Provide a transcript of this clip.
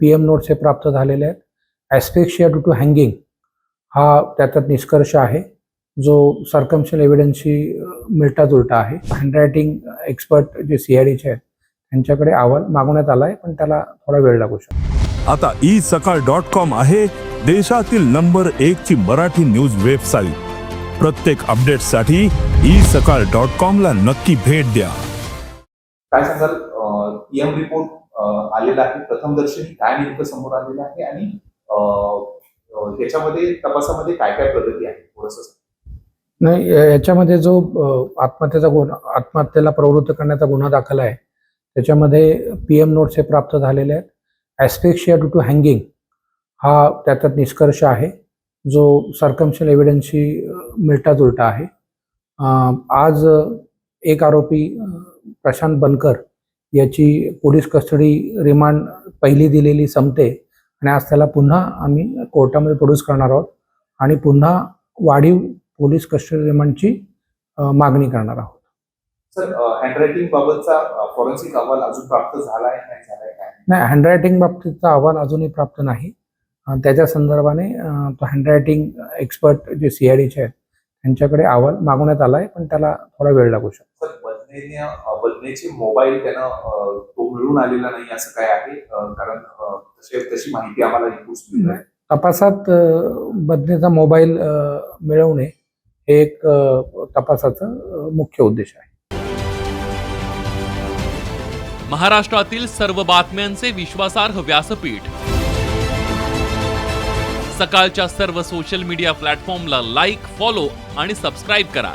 P M notes हे प्राप्त झालेले आहेत. ॲस्पेक्शिया डू टू हँगिंग हा त्याचा निष्कर्ष आहे. जो सर्कमशन एव्हिडन्सशी मिळता जुळता आहे. Handwriting expert J C I डीचे आहेत त्यांच्याकडे अहवाल मागवण्यात आला आहे पण त्याला थोडा वेळ लागू शकतो. आता ई सकाळ डॉट कॉम आहे देशातील नंबर एक ची मराठी न्यूज वेबसाईट प्रत्येक अपडेटसाठी ई सकाळ डॉट कॉम ला नक्की भेट द्या. काय सांगाल पीएम रिपोर्ट आलेला आहे. प्रथमदर्शनी काय नेमकं समोर आलेलं आहे आणि त्याच्यामध्ये याच्यामध्ये तपासामध्ये काय काय प्रगती आहे? थोडस नाही याच्यामध्ये जो आत्महत्येचा गुन्हा आत्महत्येला प्रवृत्त करण्याचा गुन्हा दाखल आहे त्याच्यामध्ये पी एम नोट्स हे प्राप्त झालेले आहेत. ॲस्पेक्शिया डू टू हँगिंग हा त्याचा निष्कर्ष आहे. जो सर्कमशन एव्हिडन्सशी मिळता जुळता आहे. आज एक आरोपी प्रशांत बनकर याची पोलीस कस्टडी रिमांड पहिली दिलेली संपते आणि आज त्याला पुन्हा आम्ही कोर्टामध्ये प्रोड्यूस करणार आहोत आणि पुन्हा वाढीव पोलीस कस्टडी रिमांडची मागणी करणार आहोत. सर हँडरायटिंग बाबतचा फॉरेन्सिक अहवाल अजून प्राप्त झालाय नाही झालाय काय? नाही हँडरायटिंग बाबतीचा अहवाल अजूनही प्राप्त नाही. त्याच्या संदर्भाने तो handwriting expert J C I डीचे आहेत त्यांच्याकडे अहवाल मागवण्यात आला आहे पण त्याला थोडा वेळ लागू शकतो. बदनेचे मोबाईल त्यानं तो मिळून आलेला नाही असं काय आहे? कारण तसे तशी माहिती आम्हाला इनपुट्स मिळत आहे तपासात बदनेचा मोबाईल मिळवणे हे एक तपासाचं मुख्य उद्देश आहे. महाराष्ट्रातील सर्व बातम्यांचे विश्वासार्ह व्यासपीठ. सकाळच्या सर्व सोशल मीडिया प्लॅटफॉर्मला लाईक फॉलो आणि सबस्क्राईब करा.